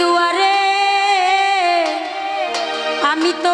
দুয়ারে। আমি তো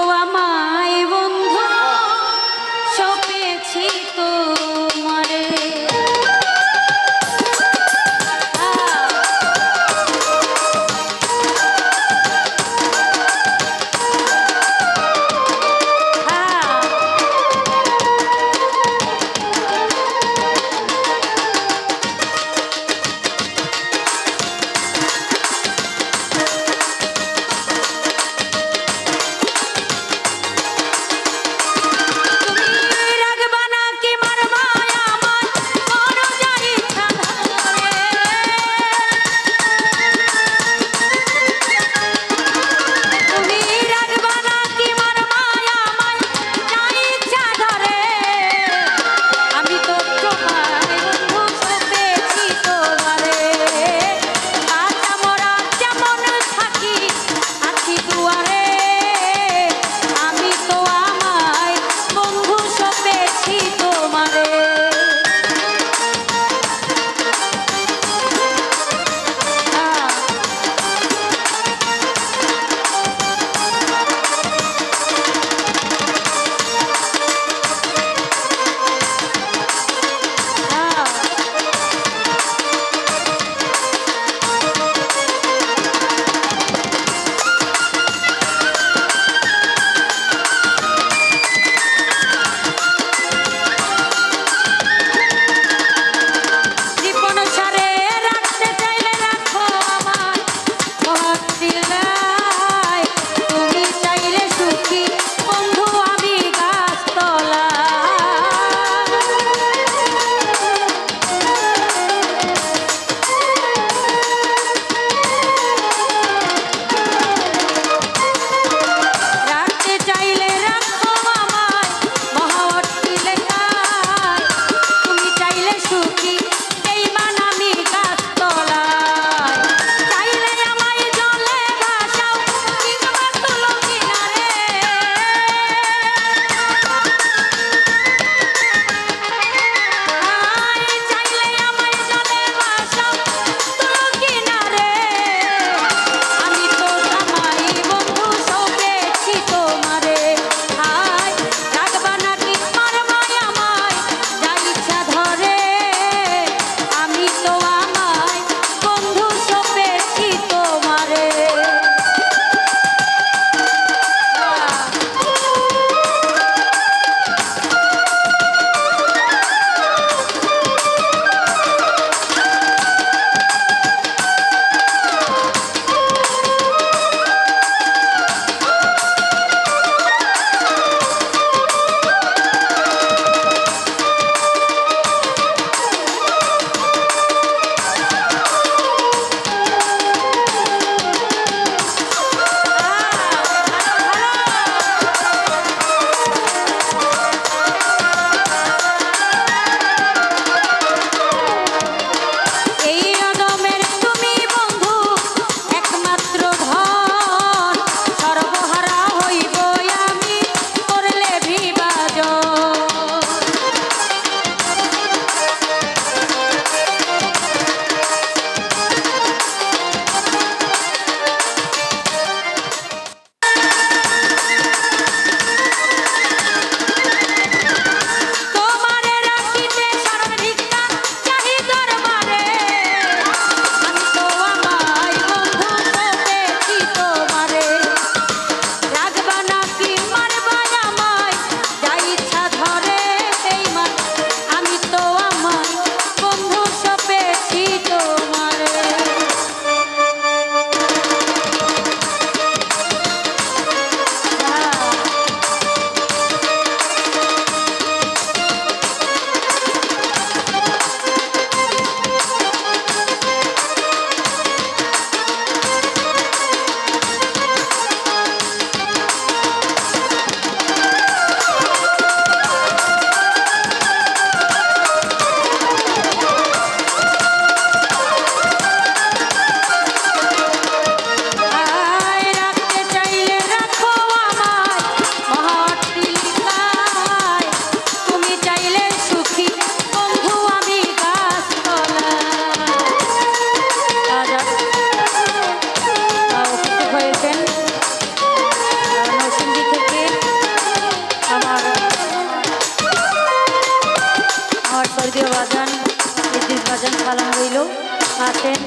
আসেন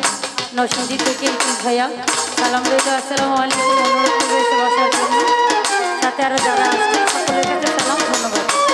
নরসিংদী থেকে ইতিস ভাইয়া। সালাম রইল, আসসালামু আলাইকুম। অনুরোধ করবে বসার জন্য। সাথে আরও যারা আসছেন সকলের কাছে সালাম, ধন্যবাদ।